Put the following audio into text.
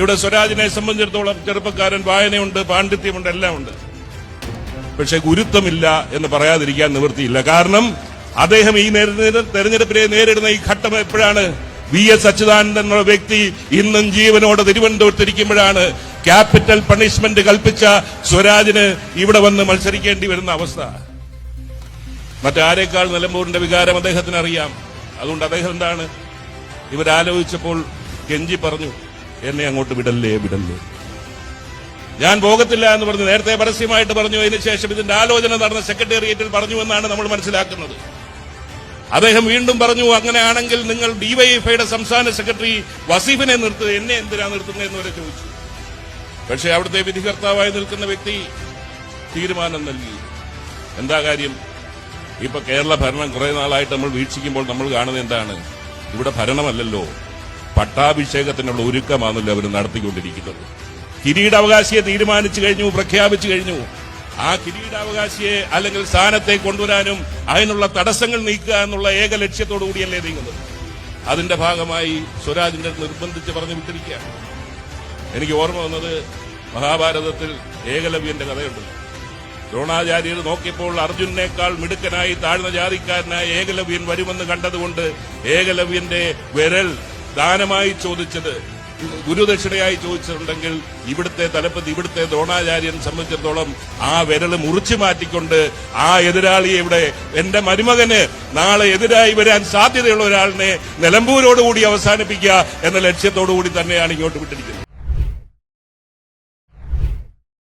ഇവിടെ സ്വരാജിനെ സംബന്ധിച്ചിടത്തോളം ചെറുപ്പക്കാരൻ വായനയുണ്ട് പാണ്ഡിത്യമുണ്ട് എല്ലാം ഉണ്ട് പക്ഷെ ഗുരുത്വമില്ല എന്ന് പറയാതിരിക്കാൻ നിവൃത്തിയില്ല. കാരണം അദ്ദേഹം ഈ തെരഞ്ഞെടുപ്പിനെ നേരിടുന്ന ഈ ഘട്ടം എപ്പോഴാണ്? വി എസ് അച്യുതാനന്ദൻ എന്ന വ്യക്തി ഇന്നും ജീവനോടെ തിരുവനന്തപുരത്തിരിക്കുമ്പോഴാണ് ക്യാപിറ്റൽ പണിഷ്മെന്റ് കൽപ്പിച്ച സ്വരാജിന് ഇവിടെ വന്ന് മത്സരിക്കേണ്ടി വരുന്ന അവസ്ഥ. മറ്റാരേക്കാൾ നിലമ്പൂരിന്റെ വികാരം അദ്ദേഹത്തിന് അറിയാം അതുകൊണ്ട് അദ്ദേഹം എന്താണ്? ഇവരാലോചിച്ചപ്പോൾ കെഞ്ചി പറഞ്ഞു. എന്നെ അങ്ങോട്ട് വിടല്ലേ വിടല്ലേ? ഞാൻ പോകത്തില്ല എന്ന് പറഞ്ഞു നേരത്തെ പരസ്യമായിട്ട് പറഞ്ഞു. അതിനുശേഷം ഇതിന്റെ ആലോചന നടന്ന സെക്രട്ടേറിയറ്റിൽ പറഞ്ഞു എന്നാണ് നമ്മൾ മനസ്സിലാക്കുന്നത്. അദ്ദേഹം വീണ്ടും പറഞ്ഞു അങ്ങനെയാണെങ്കിൽ നിങ്ങൾ ഡിവൈഎഫ്ഐയുടെ സംസ്ഥാന സെക്രട്ടറി വസീഫിനെ നിർത്തുക എന്നെ എന്തിനാ നിർത്തുന്നത് എന്ന് വരെ ചോദിച്ചു. പക്ഷേ അവിടുത്തെ വിധികർത്താവായി നിൽക്കുന്ന വ്യക്തി തീരുമാനം നൽകി. എന്താ കാര്യം? ഇപ്പൊ കേരള ഭരണം കുറെ നാളായിട്ട് നമ്മൾ വീക്ഷിക്കുമ്പോൾ നമ്മൾ കാണുന്നത് എന്താണ്? ഇവിടെ ഭരണമല്ലല്ലോ. പട്ടാഭിഷേകത്തിനുള്ള ഒരുക്കമാണല്ലോ അവർ നടത്തിക്കൊണ്ടിരിക്കുന്നത്. കിരീടാവകാശിയെ തീരുമാനിച്ചു കഴിഞ്ഞു പ്രഖ്യാപിച്ചു കഴിഞ്ഞു. ആ കിരീടാവകാശിയെ അല്ലെങ്കിൽ സ്ഥാനത്തെ കൊണ്ടുവരാനും അതിനുള്ള തടസ്സങ്ങൾ നീക്കുക എന്നുള്ള ഏക ലക്ഷ്യത്തോടു കൂടിയല്ലേ നീങ്ങുന്നത്. അതിന്റെ ഭാഗമായി സ്വരാജിന്റെ നിർബന്ധിച്ച് പറഞ്ഞു വിട്ടിരിക്കുകയാണ്. എനിക്ക് ഓർമ്മ വന്നത് മഹാഭാരതത്തിൽ ഏകലവ്യന്റെ കഥയുണ്ട്. ദ്രോണാചാര്യർ നോക്കിയപ്പോൾ അർജുനേക്കാൾ മിടുക്കനായി താഴ്ന്ന ജാതിക്കാരനായ ഏകലവ്യൻ വരുമെന്ന് കണ്ടതുകൊണ്ട് ഏകലവ്യന്റെ വിരൽ ദാനമായി ചോദിച്ചത് ഗുരുദക്ഷിണയായി ചോദിച്ചിട്ടുണ്ടെങ്കിൽ ഇവിടുത്തെ തലപ്പത്ത് ഇവിടുത്തെ ദ്രോണാചാര്യൻ സംബന്ധിച്ചിടത്തോളം ആ വിരൽ മുറിച്ചു മാറ്റിക്കൊണ്ട് ആ എതിരാളിയെ ഇവിടെ എന്റെ മരുമകന് നാളെ എതിരായി വരാൻ സാധ്യതയുള്ള ഒരാളിനെ നിലമ്പൂരോടുകൂടി അവസാനിപ്പിക്കുക എന്ന ലക്ഷ്യത്തോടു കൂടി തന്നെയാണ് ഇങ്ങോട്ട് വിട്ടിരിക്കുന്നത്.